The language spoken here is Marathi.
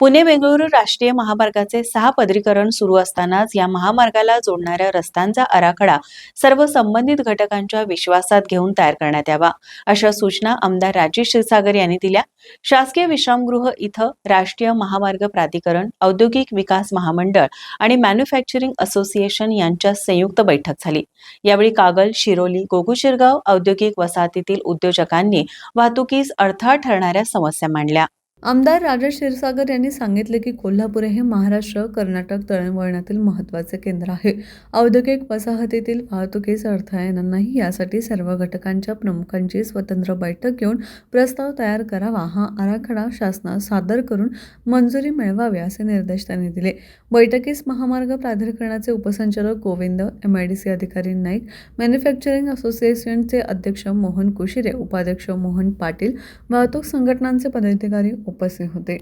पुणे बेंगळुरू राष्ट्रीय महामार्गाचे सहा पदरीकरण सुरू असतानाच या महामार्गाला जोडणाऱ्या रस्त्यांचा आराखडा सर्व संबंधित घटकांच्या विश्वासात घेऊन तयार करण्यात यावा अशा सूचना आमदार राजेश क्षीरसागर यांनी दिल्या. शासकीय विश्रामगृह इथं राष्ट्रीय महामार्ग प्राधिकरण औद्योगिक विकास महामंडळ आणि मॅन्युफॅक्चरिंग असोसिएशन यांच्या संयुक्त बैठक झाली. यावेळी कागल शिरोली गोगुशिरगाव औद्योगिक वसाहतीतील उद्योजकांनी वाहतुकीस अडथळा ठरणाऱ्या समस्या मांडल्या. आमदार राजा क्षीरसागर यांनी सांगितले की कोल्हापूर हे महाराष्ट्र कर्नाटक दळणवळणातील महत्त्वाचे केंद्र आहे. औद्योगिक वसाहतीतील वाहतुकीस अडथळा येणार नाही यासाठी सर्व घटकांच्या प्रमुखांची स्वतंत्र बैठक घेऊन प्रस्ताव तयार करावा. हा आराखडा शासनास सादर करून मंजुरी मिळवावी असे निर्देश त्यांनी दिले. बैठकीस महामार्ग प्राधिकरणाचे उपसंचालक Govind M I D C अधिकारी नाईक मॅन्युफॅक्चरिंग असोसिएशनचे अध्यक्ष मोहन कुशिरे उपाध्यक्ष मोहन पाटील वाहतूक संघटनांचे पदाधिकारी उपस्थित होते.